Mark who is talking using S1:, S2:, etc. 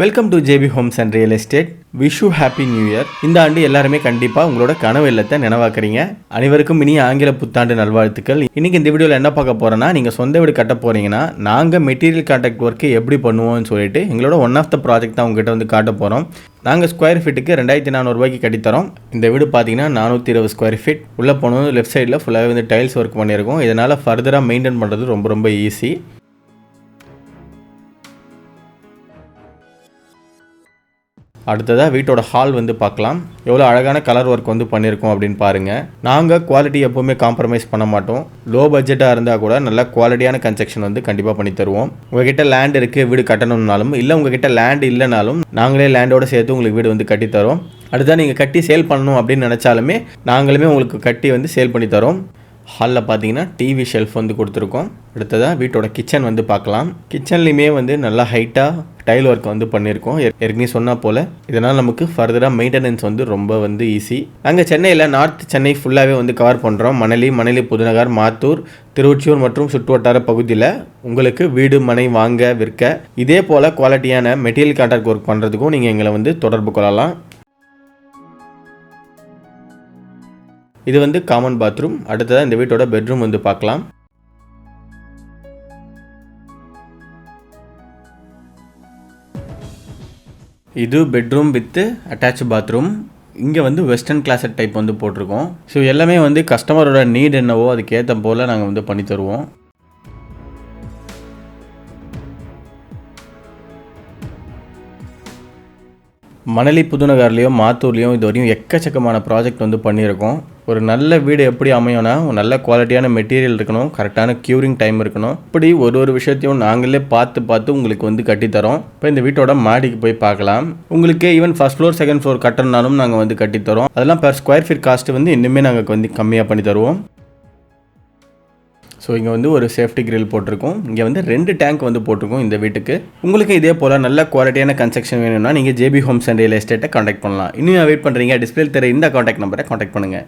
S1: Welcome to JP Homes and real estate Vishu happy new year இந்த ஆண்டு எல்லாருமே கண்டிப்பாக உங்களோட கனவு இல்லத்தை நினைவாக்குறீங்க. அனைவருக்கும் இனி ஆங்கில புத்தாண்டு நல்வாழ்த்துக்கள். இன்னைக்கு இந்த வீடியோவில் என்ன பார்க்க போகிறேன்னா நீங்கள் சொந்த வீடு கட்ட போகிறீங்கன்னா நாங்கள் மெட்டீரியல் கான்டாக்ட் ஒர்க்கு எப்படி பண்ணுவோம்னு சொல்லிட்டு எங்களோட ஒன் ஆஃப் த ப்ராஜெக்ட் தான் உங்ககிட்ட வந்து காட்ட போகிறோம் நாங்கள் ஸ்கொயர் ஃபீட்டுக்கு ரெண்டாயிரத்தி நானூறுபாய்க்கு கட்டித்தரோம். இந்த வீடு பார்த்தீங்கன்னா நானூற்றி இருபது ஸ்கொயர் ஃபீட் உள்ளே போனது லெஃப்ட் சைடில் ஃபுல்லாகவே வந்து டைல்ஸ் ஒர்க் பண்ணியிருக்கோம். இதனால் ஃபர்தராக மெயின்டைன் பண்ணுறது ரொம்ப ரொம்ப ஈஸி அடுத்ததாக வீட்டோட ஹால் வந்து பார்க்கலாம். எவ்வளோ அழகான கலர் ஒர்க் வந்து பண்ணியிருக்கோம் அப்படின்னு பாருங்கள் நாங்கள் குவாலிட்டி எப்போவுமே காம்ப்ரமைஸ் பண்ண மாட்டோம். லோ பட்ஜெட்டாக இருந்தால் கூட நல்ல குவாலிட்டியான கன்ஸ்ட்ரக்ஷன் வந்து கண்டிப்பாக பண்ணி தருவோம். உங்ககிட்ட லேண்ட் இருக்குது வீடு கட்டணும்னாலும் இல்லை உங்ககிட்ட லேண்ட் இல்லைனாலும் நாங்களே லேண்டோட சேர்த்து உங்களுக்கு வீடு வந்து கட்டித்தரோம் அடுத்ததாக நீங்கள் கட்டி சேல் பண்ணணும் அப்படின்னு நினச்சாலுமே நாங்களுமே உங்களுக்கு கட்டி வந்து சேல் பண்ணி தரோம். ஹாலில் பார்த்தீங்கன்னா டிவி ஷெல்ஃப் வந்து கொடுத்துருக்கோம். அடுத்ததாக வீட்டோட கிச்சன் வந்து பார்க்கலாம். கிச்சன்லேயுமே வந்து நல்லா ஹைட்டாக டைல் ஒர்க் வந்து பண்ணியிருக்கோம். ஏற்கனவே சொன்னால் போல் இதனால் நமக்கு ஃபர்தராக மெயின்டெனன்ஸ் வந்து ரொம்ப வந்து ஈஸி நாங்கள் சென்னையில் நார்த் சென்னை ஃபுல்லாகவே வந்து கவர் பண்ணுறோம் மணலி மணலி புதுநகர் மாத்தூர் திருவொற்றியூர் மற்றும் சுற்றுவட்டார பகுதியில் உங்களுக்கு வீடு மனை வாங்க விற்க இதே போல் குவாலிட்டியான மெட்டீரியல் கான்ட்ராக்ட் ஒர்க் பண்ணுறதுக்கும் நீங்கள் எங்களை வந்து தொடர்பு கொள்ளலாம். இது வந்து காமன் பாத்ரூம் அடுத்ததாக இந்த வீட்டோட பெட்ரூம் வந்து பார்க்கலாம். இது பெட்ரூம் வித்து அட்டாச் பாத்ரூம் இங்கே வந்து வெஸ்டர்ன் கிளாஸட் டைப் வந்து போட்டிருக்கோம். ஸோ எல்லாமே வந்து கஸ்டமரோட நீட் என்னவோ அதுக்கேற்ற போல் நாங்கள் வந்து பண்ணி தருவோம். மணலி புதுநகர்லேயும் மாத்தூர்லேயும் இது வரையும் எக்கச்சக்கமான ப்ராஜெக்ட் வந்து பண்ணியிருக்கோம். ஒரு நல்ல வீடு எப்படி அமையும்னா நல்ல குவாலிட்டியான மெட்டீரியல் இருக்கணும் கரெக்டான க்யூரிங் டைம் இருக்கணும். இப்படி ஒரு ஒரு விஷயத்தையும் நாங்களே பார்த்து பார்த்து உங்களுக்கு வந்து கட்டித்தரோம். இப்போ இந்த வீட்டோட மாடிக்கு போய் பார்க்கலாம். உங்களுக்கு even first floor second floor கட்டணும்னாலும் நாங்கள் வந்து கட்டித்தரோம். அதெல்லாம் பர் ஸ்கொயர் ஃபீட் காஸ்ட் வந்து இன்னுமே நாங்கள் வந்து கம்மியாக பண்ணி தருவோம். ஸோ இங்கே வந்து ஒரு சேஃப்டி கிரில் போட்டிருக்கோம். இங்கே வந்து ரெண்டு டேங்க் வந்து போட்டிருக்கோம் இந்த வீட்டுக்கு. உங்களுக்கு இதே போல் நல்ல குவாலிட்டியான கன்ஸ்ட்ரக்ஷன் வேணும்னா நீங்கள் ஜேபி ஹோம்ஸ் அண்ட் ரியல் எஸ்டேட்டை காண்டாக்ட் பண்ணலாம். இன்னும் வெயிட் பண்ணுறீங்க டிஸ்பிளே தெரிய இந்த காண்டாக்ட் நம்பரை காண்டாக்ட் பண்ணுங்கள்